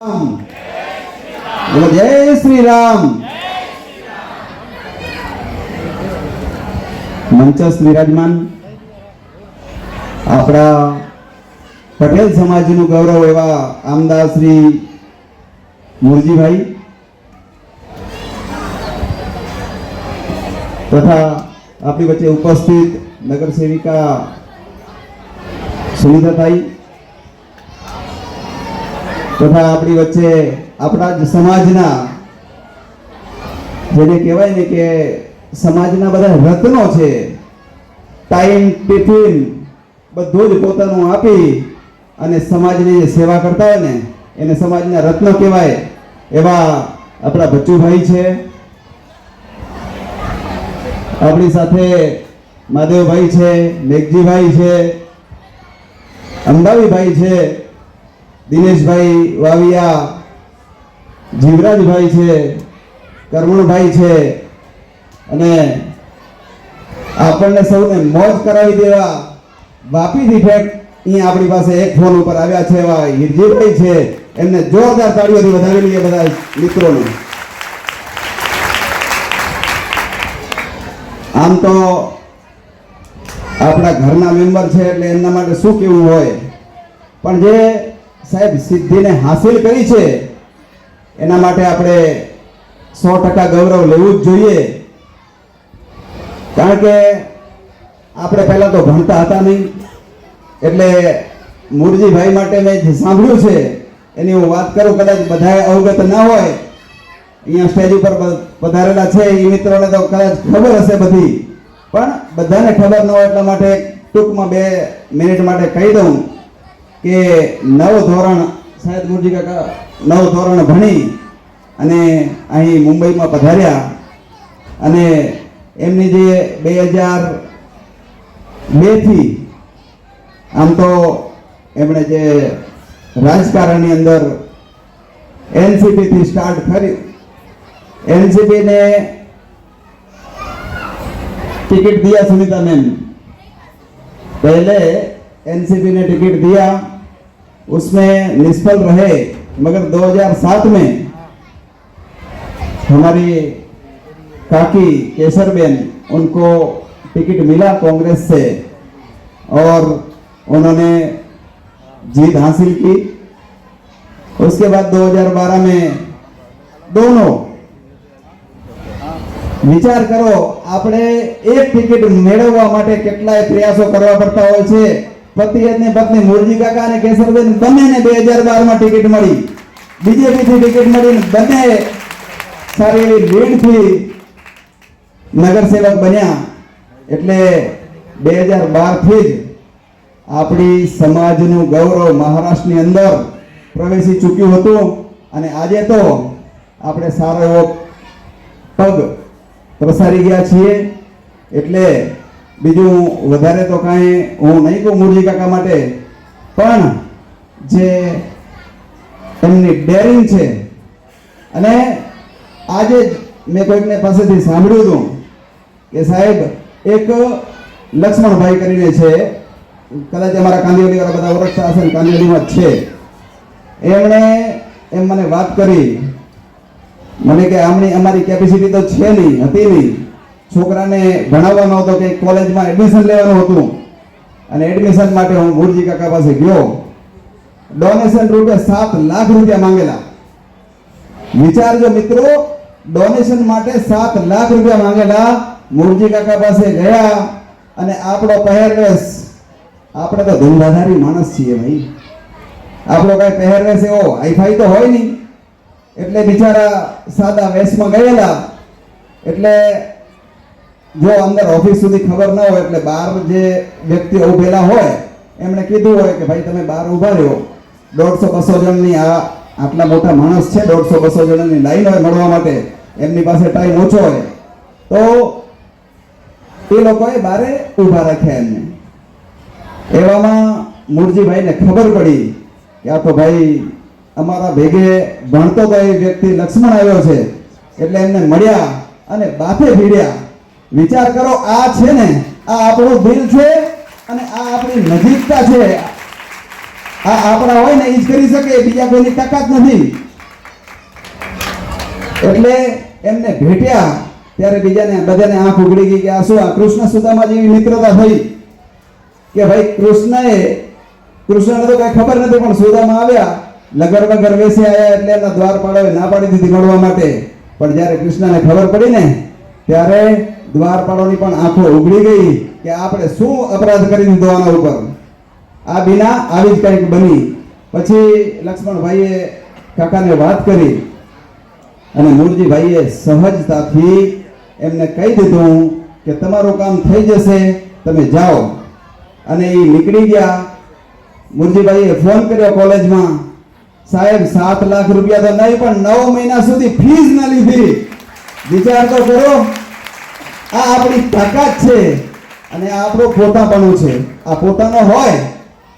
બોલો, જય શ્રી રામ મંચસ વિરાજમાન આપણા પટેલ સમાજનું ગૌરવ એવા આમદાર શ્રી મુરજીભાઈ તથા આપણી વચ્ચે ઉપસ્થિત નગર સેવિકા સુનિતાતાઈ તથા આપણી વચ્ચે આપણા જ સમાજના, જેને કહેવાય ને કે સમાજના બધા રત્નો છે, ટાઈમ, ટિફિન, બધું જ પોતાનું આપી અને સમાજની જે સેવા કરતા હોય ને, એને સમાજના રત્ન કહેવાય એવા આપણા બચ્ચુભાઈ છે. આપણી સાથે મહાદેવભાઈ છે, મેઘજીભાઈ છે, અંબાવીભાઈ છે દિનેશભાઈ વાવિયા, જીવરાજભાઈ છે કરમણભાઈ છે અને આપણને સૌને મોજ કરાવી દેવા વાપી ઠેક અહીંયા આપણી પાસે એક ફોન ઉપર આવ્યા છે, એવા હિરજીભાઈ છે. એમને જોરદાર તાળીઓથી વધાવી લઈએ બધા મિત્રોને. આમ તો આપણા ઘરના મેમ્બર છે એટલે એમના માટે શું કેવું હોય? પણ જે સાહેબ, સિદ્ધિને હાસિલ કરી છે. એના માટે આપણે સો ટકા ગૌરવ લેવું જ જોઈએ. કારણ કે આપણે પહેલાં તો ભણતા હતા નહીં. એટલે મુરજીભાઈ માટે મેં જે સાંભળ્યું છે, એની હું વાત કરું, કદાચ બધાએ અવગત ના હોય. અહીંયા સ્ટેજ ઉપર પધારેલા છે, એ મિત્રોને તો કદાચ ખબર હશે બધી. પણ બધાને ખબર ન હોય એટલા માટે ટૂંકમાં બે મિનિટ માટે કહી દઉં. કે નવ ધોરણ સાહેબ ગુરુજી કાકા, નવ ધોરણ ભણી અને અહીં મુંબઈમાં પધાર્યા અને એમની જે બે હજાર બેથી આમ તો એમણે જે રાજકારણની અંદર એનસીપીથી સ્ટાર્ટ કર્યું એનસીપીને ટિકિટ દીયા સુનિતા મેમ. પહેલે एनसीपी ने टिकट दिया उसमें निष्फल रहे मगर 2007 में हमारी काकी केसरबेन उनको टिकट मिला कांग्रेस से और उन्होंने जीत हासिल की उसके बाद 2012 में दोनों વિચાર કરો આપણે એક ટિકિટ મેળવવા માટે કેટલાય પ્રયાસો કરવા પડતા હોય છે પતિ અને પત્ની મુરજી કાકા અને કેશરબેન બંનેને બે હજાર બારમાં ટિકિટ મળી. બીજેપીથી ટિકિટ મળી બંને સારી એવી લીડથી નગરસેવક બન્યા. એટલે બે હજાર બારથી જ આપણી સમાજનું ગૌરવ મહારાષ્ટ્રની અંદર પ્રવેશી ચૂક્યું હતું. અને આજે તો આપણે સારો એવો પગ પ્રસારી ગયા છીએ. એટલે બીજું વધારે તો કાંઈ હું નહીં કહું મુરજી કાકા માટે, પણ જે એમની ડેરિંગ છે, અને આજે જ મેં કોઈકને પાસેથી સાંભળ્યું હતું કે સાહેબ, એક લક્ષ્મણભાઈ કરીને છે, કદાચ અમારા કાંદિવલી વાળા બધા ઓળખતા હશે ને કાંદીવલીમાં જ છે. એમણે એમ મને વાત કરી. મને કે આમની અમારી કેપેસિટી તો છે નહીં, હતી નહીં. છોકરાને ભણાવવાનો હતો કે કોલેજમાં એડમિશન લેવાનું હતું અને એડમિશન માટે હું મુરજી કાકા પાસે ગયો. ડોનેશન રૂપે સાત લાખ રૂપિયા માંગેલા. વિચારજો મિત્રો ડોનેશન માટે સાત લાખ રૂપિયા માંગેલા. મુરજી કાકા પાસે ગયા અને આપણો પહેરવેશ, આપણે તો ધંધાધારી માણસ છીએ ભાઈ. આપણો કઈ પહેરવેશ એવો હાઈફાઈ તો હોય નહીં. એટલે બિચારા સાદા વેશમાં ગયેલા. એટલે જો અંદર ઓફિસ સુધી ખબર ન હોય એટલે બહાર જે વ્યક્તિઓ ઉભેલા હોય, એમણે કીધું હોય કે ભાઈ તમે બહાર ઊભા રહ્યો. દોઢસો બસો જણની આ આટલા મોટા માણસ છે, દોઢસો બસો જણની લાઈન હોય મળવા માટે, એમની પાસે ટાઈમ ઓછો હોય. તો એ લોકોએ બારે ઊભા રાખ્યા એમને. એવામાં મુરજીભાઈને ખબર પડી કે આ તો ભાઈ અમારા ભેગે ભણતો તો એ વ્યક્તિ લક્ષ્મણ આવ્યો છે, એટલે એમને મળ્યા અને બાથે ભીડ્યા. વિચાર કરો, આ છે ને, આ આપણું દિલ છે અને આ આપણી નજીકતા છે. આ આપણા હોય ને એ જ કરી શકે, બીજા કોઈની તાકાત નથી. એટલે એમને ભેટ્યા, ત્યારે બીજાને, બધાને આંખ ઉગડી ગઈ કે આ શું, આ કૃષ્ણ સુદામા જેવી મિત્રતા થઈ? કે ભાઈ, કૃષ્ણએ, કૃષ્ણને તો કઈ ખબર નથી, પણ સુદામા આવ્યા. લગર વગર વેસી આવ્યા એટલે એમના દ્વારપાળોએ ના પાડી દીધી મળવા માટે. પણ જ્યારે કૃષ્ણને ખબર પડી ને, ત્યારે દ્વારપાળોની પણ આંખો ઉઘડી ગઈ કે આપણે શું અપરાધ કરી દીધો આના ઉપર? આ બિના આવી જ કંઈક બની. પછી લક્ષ્મણભાઈએ કાકાને વાત કરી અને મૂળજીભાઈએ સહજતાથી એમને કહી દીધું કે તમારું કામ થઈ જશે, તમે જાઓ. અને એ નીકળી ગયા. મુરજીભાઈએ ફોન કર્યો કોલેજમાં, સાહેબ, સાત લાખ રૂપિયા તો નહીં, પણ નવ મહિના સુધી ફીસ ના લીધી. વિચાર તો કરો. આ આપણી તાકાત છે અને આ આપણું પોતાપણું છે. આ પોતાનો હોય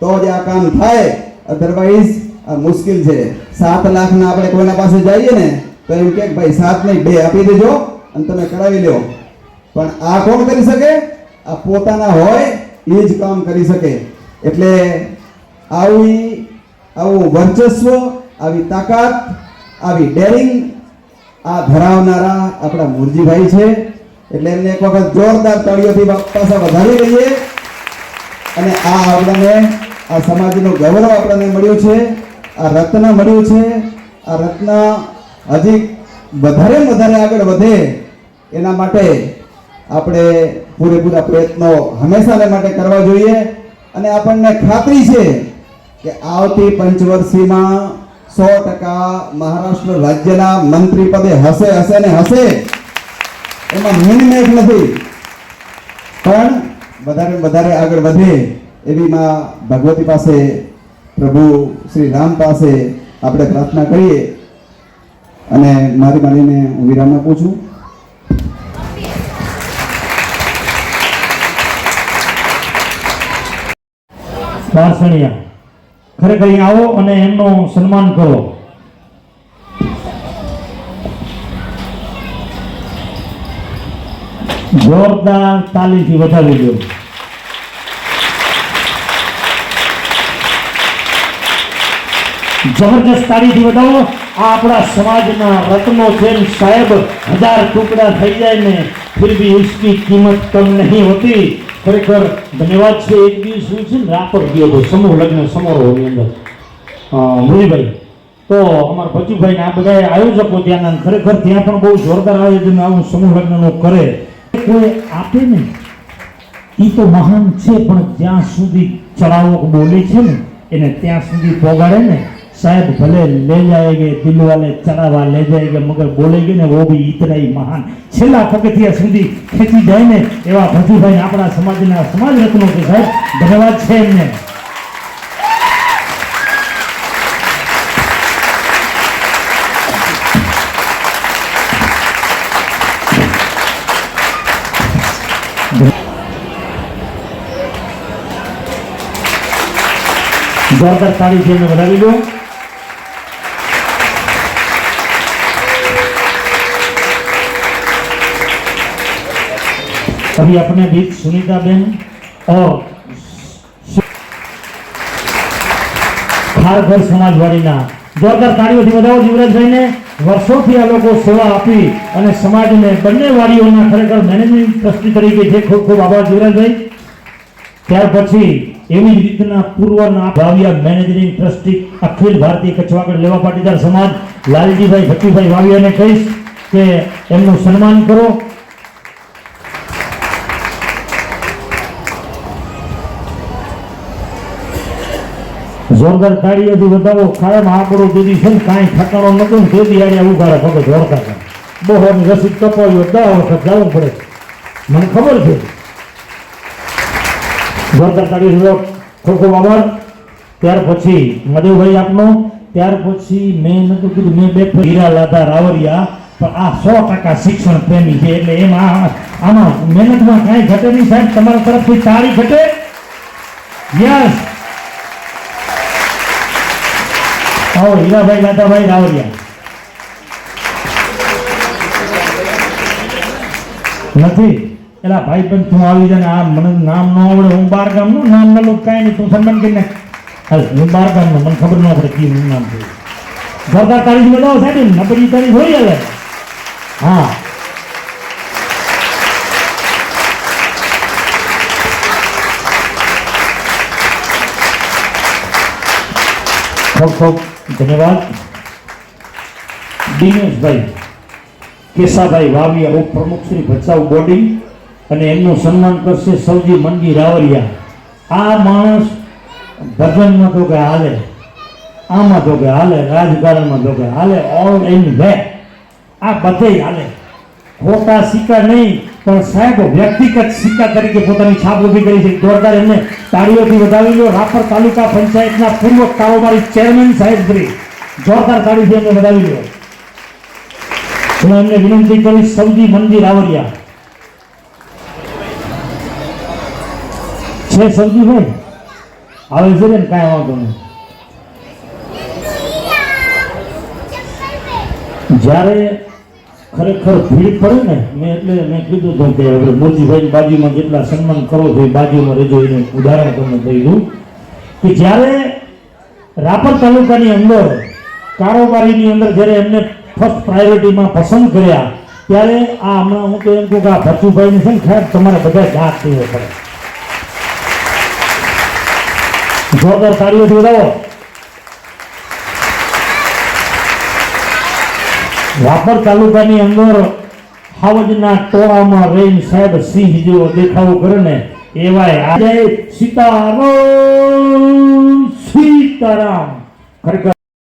તો જ આ કામ થાય. અધરવાઇઝ આ મુશ્કેલ છે. સાત લાખના આપણે કોઈના પાસે જઈએ ને, તો એમ કે ભાઈ, સાત નહીં, બે આપી દેજો અને તમે કરાવી લો પણ આ કોણ કરી શકે? આ પોતાના હોય એ જ કામ કરી શકે. એટલે આવી, આવું વર્ચસ્વ, આવી તાકાત, આવી ડેરિંગ આ ધરાવનારા આપણા મુરજીભાઈ છે. એટલે એમને એક વખત જોરદાર તાળીઓથી પાછા વધારી લઈએ. અને આ આપણને, આ સમાજનું ગૌરવ આપણને મળ્યું છે. આ રત્ન મળ્યું છે. આ રત્ન હજી વધારે વધારે આગળ વધે એના માટે આપણે પૂરેપૂરા પ્રયત્નો હંમેશાને માટે કરવા જોઈએ. અને આપણને ખાતરી છે કે આવતી પંચવર્ષીમાં સો ટકા મહારાષ્ટ્ર રાજ્યના મંત્રી પદે હશે હશે ને હશે. એમાં મિનમેક નથી. પણ વધારે વધારે આગળ વધે એવી માં ભગવતી પાસે, પ્રભુ શ્રી રામ પાસે આપણે પ્રાર્થના કરીએ. અને મારી માનીને હું વિરામ આપું છું વારસણિયા ખરેખર આવો અને એમનું સન્માન કરો. જોરદાર તાલીથી વધાવી દો. જબરદસ્ત તાળીથી વધારો. આ આપણા સમાજના રત્નો જેમ સાહેબ, હજાર ટુકડા થઈ જાય ને ફિર બી ઉસકી કિંમત કમ નહીં હોતી. ખરેખર ધન્યવાદ છે એક દિવસ શું છે ને રાપર ગયો હતો, સમૂહ લગ્ન સમારોહની અંદર. મુરીભાઈ તો અમારા ભજુભાઈને આ બધા આયોજકો ત્યાંના ખરેખર ત્યાં પણ બહુ જોરદાર આયોજન આવું સમૂહ લગ્નનું કરે. કોઈ આપે ને એ તો મહાન છે, પણ જ્યાં સુધી ચડાવક બોલે છે ને, એને ત્યાં સુધી પોગાડે ને, સાહેબ ભલે લે જાય જાયગે, દિલવાલે ચડાવવા લે જાય જાયગે, મગર બોલે ગઈ ને, વો બી ઇતરા મહાન. છેલ્લા પગથિયા સુધી ખેંચી જાય ને, એવા ભજુભાઈ આપણા સમાજના સમાજ રત્નો છે સાહેબ. ધન્યવાદ છે એમને. જોરદાર તાળીથી એમને વધાવી લો अभी अपने बीच सुनीता बेन और ખારઘર સમાજવાડીના જોરદાર તાળીઓથી વધાવો જીવરાજભાઈને વર્ષોથી આ લોકો સેવા આપી અને સમાજને બંને વાડીઓના ખરેખર મેનેજિંગ ટ્રસ્ટી તરીકે છે ખૂબ ખૂબ આભાર જીવરાજભાઈ ત્યાર પછી એવી જ રીતના પૂર્વના વાવિયા મેનેજરિંગ ટ્રસ્ટી અખિલ ભારતીય કચ્છવાગડ લેવા પાટીદાર સમાજ, લાલજીભાઈ ભટ્ટીભાઈ વાવિયાને કહીશ કે એમનું સન્માન કરો. જોરદાર તાળીઓથી વધાવો કાયમ આંકડો દીધી છે ને કાંઈ ઠકાણો નતો ને બી આડે ઉગાડે પગે જોડતા બહુ રસીદ કપાવ્યો, દસ વખત જવું પડે. મને ખબર છે. જોરદાર તાળીઓ દીધો ખૂબ ખૂબ આભાર. ત્યાર પછી મદેવભાઈ આપનો, ત્યાર પછી મેં નતું કીધું મેં બે હીરા લાદા રાવરિયા, પણ આ સો ટકા શિક્ષણ પ્રેમી છે એટલે એમાં આ- આમાં મહેનતમાં કાંઈ ઘટે નહીં સાહેબ, તમારા તરફથી તાળી ઘટે. યસ આવો, હીરાભાઈ દાદાભાઈ રાવરિયા. નથી? એલા ભાઈ પણ તું આવી જાય ને આ મને નામ ન આવડે, હું બાર ગામનું નામ ન લઉં, કાંઈ નહીં, તું સન્માન કરી નાખ હાલ, હું બાર ગામનો, મને ખબર ન પડે કયું નામ છે. જોરદાર તારીખ બતાવો સાહેબ નબળી તારીખ હોય હવે હા. ખૂબ ખૂબ ધન્યવાદ. દિનેશભાઈ કેશાભાઈ વાવિયા ઉપપ્રમુખ શ્રી ભચાઉ બોડી અને એમનું સન્માન કરશે સૌજી મનજી રાવરિયા. આ માણસ ભજનમાં તો કે હાલે, આમાં તો કે હાલે રાજકારણમાં તો કે હાલે ઓલ ઇન વે આ બધે હાલે. ખોટા સિક્કા નહીં, પણ સાહેબ વ્યક્તિગત સિક્કા તરીકે પોતાની છાપ ઊભી કરી છે. જોરદાર એમને તાળીઓથી વધાવી લો. રાપર તાલુકા પંચાયતના પૂર્વ કારોબારી ચેરમેન સાહેબ શ્રી. જોરદાર તાળીથી એમને વધાવી લો. હું એમને વિનંતી કરીશ, સૌજી મંદિર આવરિયા છે સૌજીભાઈ આવે છે ને કાંઈ વાંધો નહીં. જ્યારે ખરેખર ભીડ પડે ને, મેં એટલે મેં કીધું હતું કે હવે મોતીભાઈ બાજુમાં જેટલા સન્માન કરો છો એ બાજુમાં રહેજો, એને ઉદાહરણ તમને કહી દઉં કે જ્યારે રાપર તાલુકાની અંદર, કારોબારીની અંદર જ્યારે એમને ફર્સ્ટ પ્રાયોરિટીમાં પસંદ કર્યા, ત્યારે આ હમણાં હું તો એમ કહું કે આ ભચુભાઈને છે ને, ખરેખર તમારે બધા જાત થયો પડે. જોરદાર તાળીઓથી વધાવો. રાપર તાલુકાની અંદર હાવજના ટોળામાં રહીને સાહેબ સિંહ જેવો દેખાવો કરે ને, એવાય આજે સીતારામ સીતારામ. ખરેખર